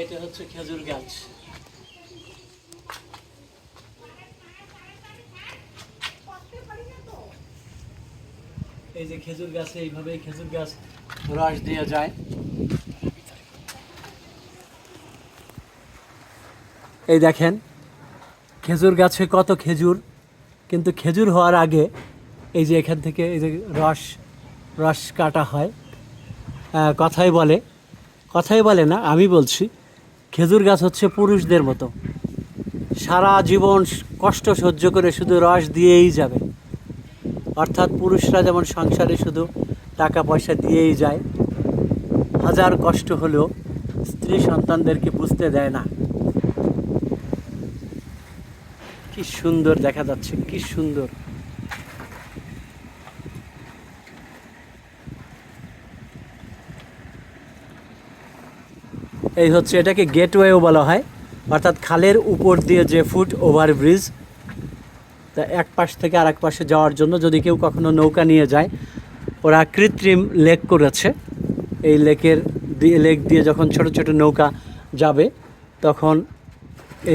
এটা হচ্ছে খেজুর গাছ। এই যে খেজুর গাছে এইভাবে খেজুর গাছ রস দিয়ে যায়। এই দেখেন, খেজুর গাছে কত খেজুর, কিন্তু খেজুর হওয়ার আগে এই যে এখান থেকে এই যে রস রস কাটা হয়। কথাই বলে কথাই বলে না, আমি বলছি। খেজুর গাছ হচ্ছে পুরুষদের মতো। সারা জীবন কষ্ট সহ্য করে শুধু রস দিয়েই যাবে। অর্থাৎ পুরুষরা যেমন সংসারে শুধু টাকা পয়সা দিয়েই যায়, হাজার কষ্ট হলেও স্ত্রী সন্তানদেরকে বুঝতে দেয় না। কি সুন্দর দেখা যাচ্ছে, কি সুন্দর। এই হচ্ছে এটাকে গেটওয়েও বলা হয়। অর্থাৎ খালের উপর দিয়ে যে ফুট ওভারব্রিজ তা এক পাশ থেকে আরেক পাশে যাওয়ার জন্য যদি কেউ কখনো নৌকা নিয়ে যায়, ওরা কৃত্রিম লেক করেছে। এই লেকের দিয়ে লেক দিয়ে যখন ছোট ছোট নৌকা যাবে, তখন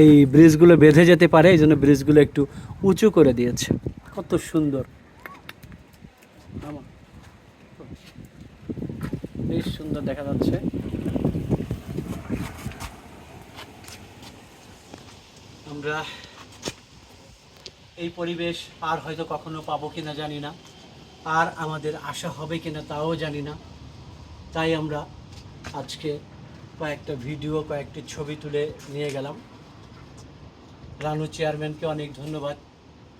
এই ব্রিজগুলো বেঁধে যেতে পারে, এই জন্য ব্রিজগুলো একটু উঁচু করে দিয়েছে। কত সুন্দর। বেশ সুন্দর দেখা যাচ্ছে। আমরা এই পরিবেশ আর হয়তো কখনো পাবো কিনা জানি না। আর আমাদের আশা হবে কিনা তাও জানি না। তাই আমরা আজকে কয়েকটা ভিডিও, কয়েকটি ছবি তুলে নিয়ে গেলাম। রানু চেয়ারম্যানকে অনেক ধন্যবাদ।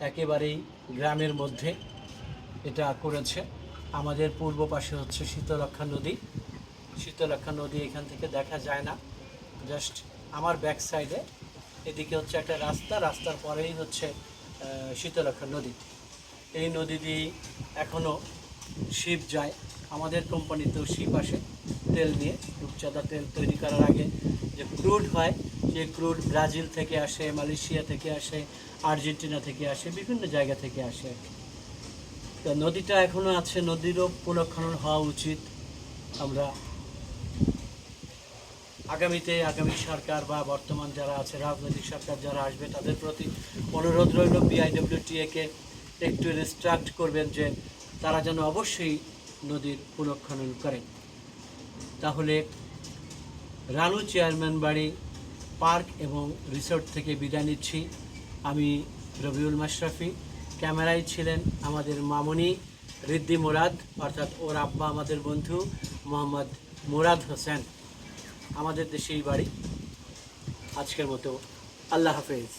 একেবারেই গ্রামের মধ্যে এটা করেছে। আমাদের পূর্ব পাশে হচ্ছে শীতলক্ষা নদী। শীতলক্ষা নদী এখান থেকে দেখা যায় না। জাস্ট আমার ব্যাক সাইডে এদিকে হচ্ছে একটা রাস্তা, রাস্তার পরেই হচ্ছে শীতলক্ষা নদী। এই নদী দিয়ে এখনও শিপ যায়। আমাদের কোম্পানিতেও শিপ আসে, তেল নিয়ে। রূপচাঁদা তেল তৈরি করার আগে যে ক্রুড হয় যে ক্রুড ব্রাজিল থেকে আসে, মালয়েশিয়া থেকে আসে, আর্জেন্টিনা থেকে আসে, বিভিন্ন জায়গা থেকে আসে তো নদীটা এখনও আছে, নদীরও পুনঃখনন হওয়া উচিত। আমরা আগামীতে আগামী সরকার বা বর্তমান যারা আছে, রাজনৈতিক সরকার যারা আসবে, তাদের প্রতি অনুরোধ রইল বিআইডব্লিউটিএকে একটু ইনস্ট্রাক্ট করবেন যে তারা যেন অবশ্যই নদীর পুনঃখনন করেন তাহলে রানু চেয়ারম্যান বাড়ি, পার্ক এবং রিসোর্ট থেকে বিদায় নিচ্ছি। আমি রবিউল মাশরাফি, ক্যামেরায় ছিলেন আমাদের মামনি রিদ্দি মুরাদ, অর্থাৎ ওর আব্বা আমাদের বন্ধু মোহাম্মদ মুরাদ হোসেন। আমাদের দেশেই বাড়ি। আজকের মতো আল্লাহ হাফেজ।